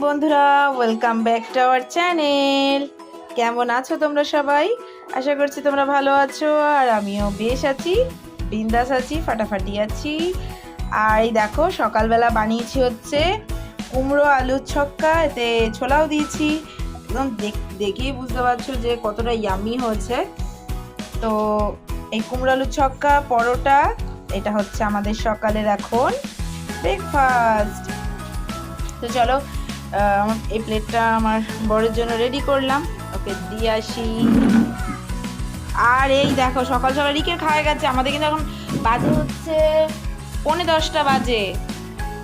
বন্ধুরা welcome back to our channel কেমন আছো তোমরা সবাই? আশা করছি তোমরা ভালো আছো, আর আমিও বেশ আছি, বিন্দাস আছি, ফাটাফাটি আছি। আর এই দেখো, সকালবেলা বানিয়েছি হচ্ছে কুমড়ো আলুর ছক্কা, এতে ছোলাও দিয়েছি। একদম দেখ- দেখেই বুঝতে পারছ যে কতটা ইয়ামি হয়েছে। তো এই কুমড়ো আলুর ছক্কা, পরোটা, এটা হচ্ছে আমাদের সকালের এখন ব্রেকফাস্ট তো চলো আমার এই প্লেটটা আমার বরের জন্য রেডি করলাম। ওকে দিয়ে আসি। আর এই দেখো সকাল সকাল রিকের খাওয়া গেছে। আমাদের কিন্তু এখন বাজে হচ্ছে পৌনে দশটা বাজে।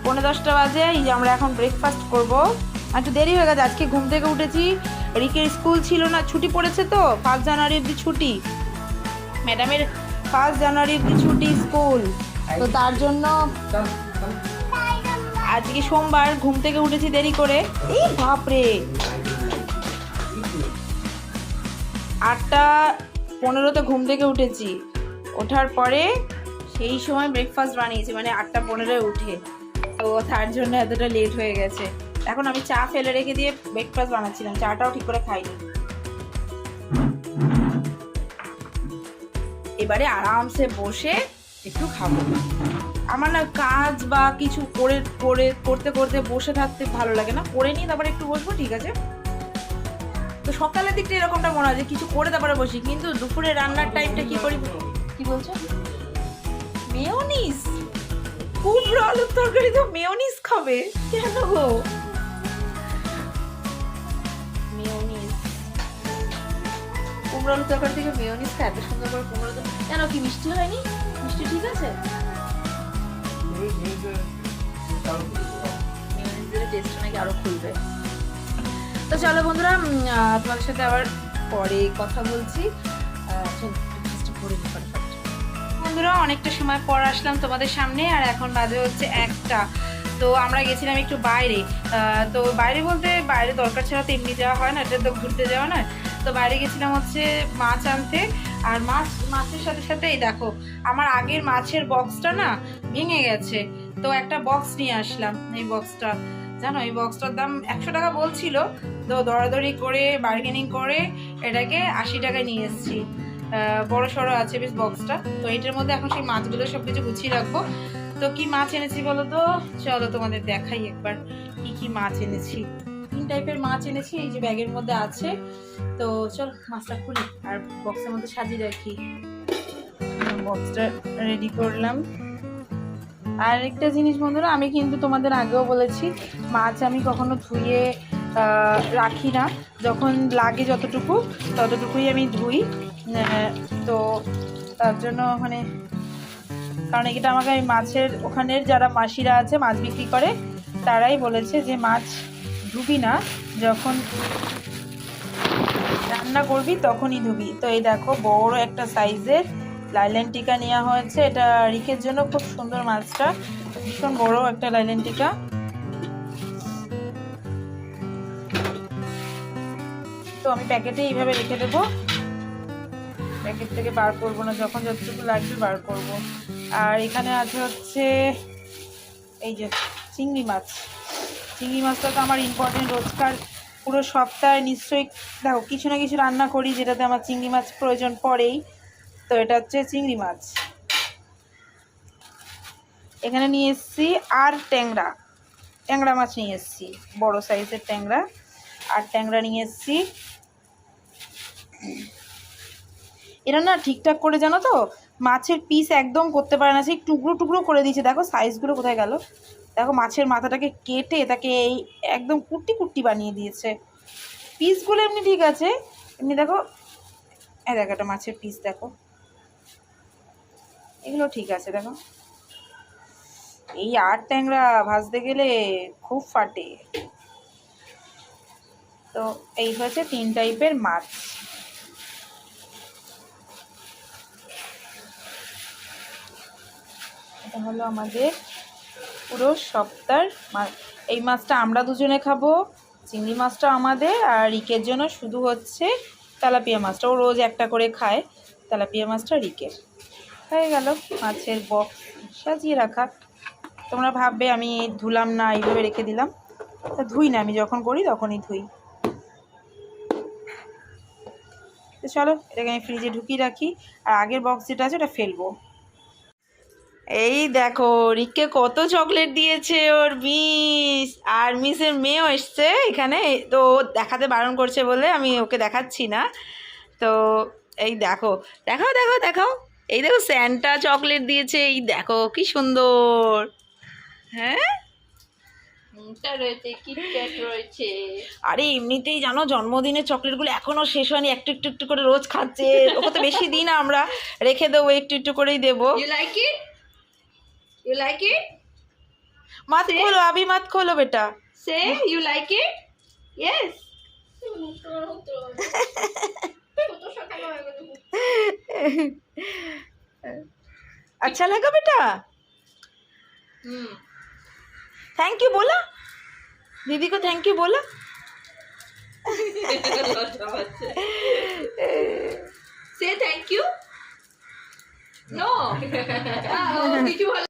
পৌনে দশটা বাজে এই যে আমরা এখন ব্রেকফাস্ট করব। আর একটু দেরি হয়ে গেছে আজকে ঘুম থেকে উঠেছি। রিকের স্কুল ছিল না ছুটি পড়েছে তো ফার্স্ট জানুয়ারি অব্দি ছুটি। ম্যাডামের ফার্স্ট জানুয়ারি অব্দি ছুটি স্কুল। তো তার জন্য আজকে সোমবার ঘুম থেকে উঠেছি দেরি করে। এই বাপরে। আটটা পনেরোতে ঘুম থেকে উঠেছি। ওঠার পরে সেই সময় ব্রেকফাস্ট বানিয়েছি মানে আটটা পনেরোয় উঠে। তো তার জন্য এতটা লেট হয়ে গেছে। এখন আমি চা ফেলে রেখে দিয়ে ব্রেকফাস্ট বানাচ্ছিলাম, চাটাও ঠিক করে খাইনি। এবারে আরামসে বসে একটু খাব। আমার না কাজ বা কিছু করে করে, করতে করতে বসে থাকতে ভালো লাগে না। করে নিয়ে তারপরে একটু বসবো, ঠিক আছে? তো সকালের দিকটা এরকমটা মনে হয় যে কিছু করে তারপরে বসি, কিন্তু দুপুরে রান্নার টাইমটা কি করি? কি বলছো? মেয়োনিস! কুমড়ো আলুর তরকারি তো মেয়োনিস খাবে। কেন গো? মেয়োনিস। কুমড়ো আলুর তরকারি থেকে মেয়োনিস খায় এত সুন্দর করে কুমড়ো কেন কি মিষ্টি হয়নি? মিষ্টি ঠিক আছে? খুলবে। তো চলো বন্ধুরা তোমাদের সাথে আবার পরে কথা বলছি। বন্ধুরা, অনেকটা সময় পর আসলাম তোমাদের সামনে, আর এখন বাজে হচ্ছে একটা। তো আমরা গেছিলাম একটু বাইরে। তো বাইরে বলতে বাইরে দরকার ছাড়া তো এমনি যাওয়া হয় না, এটা তো ঘুরতে যাওয়া না তো বাইরে গেছিলাম হচ্ছে মাছ আনতে, আর মাছ, মাছের সাথে সাথে এই দেখো, আমার আগের মাছের বক্সটা না ভেঙে গেছে। তো একটা বক্স নিয়ে আসলাম, এই বক্সটা জানো, এই বক্সটার দাম একশো টাকা বলছিল, তো দরাদরি করে বার্গেনিং করে, এটাকে আশি টাকায় নিয়ে এসেছি। বড় সড়ো আছে বেশ বক্সটা তো এটার মধ্যে এখন সেই মাছগুলো সব কিছু গুছিয়ে রাখব। তো কি মাছ এনেছি বলো তো? চলো তোমাদের দেখাই একবার কি কি মাছ এনেছি। তিন টাইপের মাছ এনেছি, এই যে ব্যাগের মধ্যে আছে। তো চল, মাছটা খুলি, আর বক্সের মধ্যে সাজিয়ে রাখি। বক্সটা রেডি করলাম। আর একটা জিনিস বন্ধুরা, আমি কিন্তু তোমাদের আগেও বলেছি, মাছ আমি কখনো ধুয়ে রাখি না। যখন লাগে যতটুকু, ততটুকুই আমি ধুই। তো তার জন্য মানে কারণ এটা আমাকে এই মাছের ওখানের যারা মাসিরা আছে, মাছ বিক্রি করে, তারাই বলেছে যে মাছ ধুবি না। যখন রান্না করবি তখনই ধুবি। তো এই দেখো, বড় একটা সাইজের লাইলেন টিকা নেওয়া হয়েছে। এটা রিকের জন্য খুব সুন্দর মাছটা। ভীষণ বড় একটা লাইলেন টিকা। তো আমি প্যাকেটে এইভাবে রেখে দেবো। প্যাকেট থেকে বার করব না, যখন যতটুকু লাগবে বার করব। আর এখানে আছে হচ্ছে, এই যে চিংড়ি মাছ। চিংড়ি মাছটা তো আমার ইম্পর্টেন্ট রোজকার পুরো সপ্তাহে নিশ্চয়ই, দেখো, কিছু না কিছু রান্না করি, যেটাতে আমার চিংড়ি মাছ প্রয়োজন পড়েই। তো এটা হচ্ছে চিংড়ি মাছ। এখানে নিয়ে এসেছি আর ট্যাংরা। ট্যাংরা মাছ নিয়ে এসেছি, বড় সাইজের ট্যাংরা। আর ট্যাংরা নিয়ে এসেছি এরা না ঠিকঠাক করে জানো তো? মাছের পিস একদম করতে পারে না, সেই টুকরো টুকরো করে দিয়েছে। দেখো সাইজগুলো কোথায় গেল? দেখো মাছের মাথাটাকে কেটে তাকে এই একদম কুট্টি কুট্টি বানিয়ে দিয়েছে। পিসগুলো এমনি ঠিক আছে, এমনি দেখো, এই দেখো একটা মাছের পিস দেখো। এগুলো ঠিক আছে দেখো। এই আর ট্যাংরা ভাজতে গেলে খুব ফাটে। তো এই হচ্ছে তিন টাইপের মাছ। এটা হলো আমাদের পুরো সপ্তাহ। এই মাছটা আমরা দুজনে খাব, চিংড়ি মাছটা আমাদের, আর রিকের জন্য শুধু হচ্ছে তেলাপিয়া মাছটা। ও রোজ একটা করে খায়, তেলাপিয়া মাছটা রিকের। হয়ে গেল মাছের বক্স সাজিয়ে রাখা। তোমরা ভাববে আমি ধুলাম না, এইভাবে রেখে দিলাম। তা ধুই না, আমি যখন করি তখনই ধুই। তো চলো, এটাকে আমি ফ্রিজে ঢুকিয়ে রাখি, আর আগের বক্স যেটা আছে ওটা ফেলব। এই দেখো রিককে কত চকলেট দিয়েছে ওর মিস। আর মিসের মেয়েও এসছে এখানে তো দেখাতে বারণ করছে বলে আমি ওকে দেখাচ্ছি না। তো এই দেখো দেখাও দেখাও দেখাও। এই দেখো স্যান্টা চকলেট দিয়েছে এই দেখো কি সুন্দর। হ্যাঁ? আরে এমনিতেই জানো জন্মদিনের চকলেটগুলো এখনও শেষ হয়নি একটু একটু একটু করে রোজ খাচ্ছে। ওকে তো বেশি দিন আমরা রেখে দেবো একটু একটু করেই দেবো। Like it You like it? मत Say. खोलो अभी मत खोलो बेटा Say, you like it? Yes. अच्छा लगा बेटा Hmm. थैंक यू बोला दीदी को थैंक यू बोला Say thank you. No. Ah, oh, did you